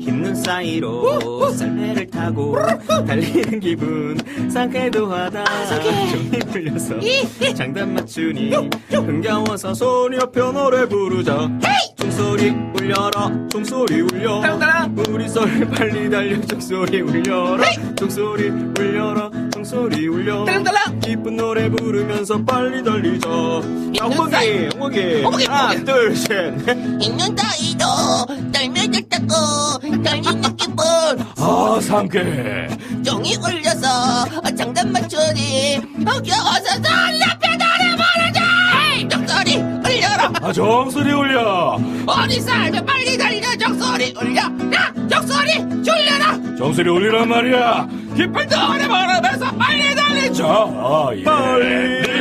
흰눈 사이로 썰매를 타고 달리는 기분. 상쾌도 하다. 종이 풀려서 장단 맞추니 흥겨워서 소녀표 노래 부르자 종소리 울려라 종소리 울려. 우리 썰 빨리 달려 종소리 울려라. 종소리 울려라. 종 소리 울려. 기쁜 노래 부르면서 빨리 달리자 자 홍보기 홍보기. 하나 둘셋 있는 떨면을 타고 달리는 기분 아 상쾌해 종이 울려서 장단 맞추니 흥겨워서 설레게 노래 부르자. 종소리 울려라. 아 정수리 울려. 우리 삶에 빨리 달려. 종소리 울려. 야 종소리 줄려라. 정수리 울리란 말이야. 기쁜 노래 부르면서 빨리 달리자 아, 예. 빨리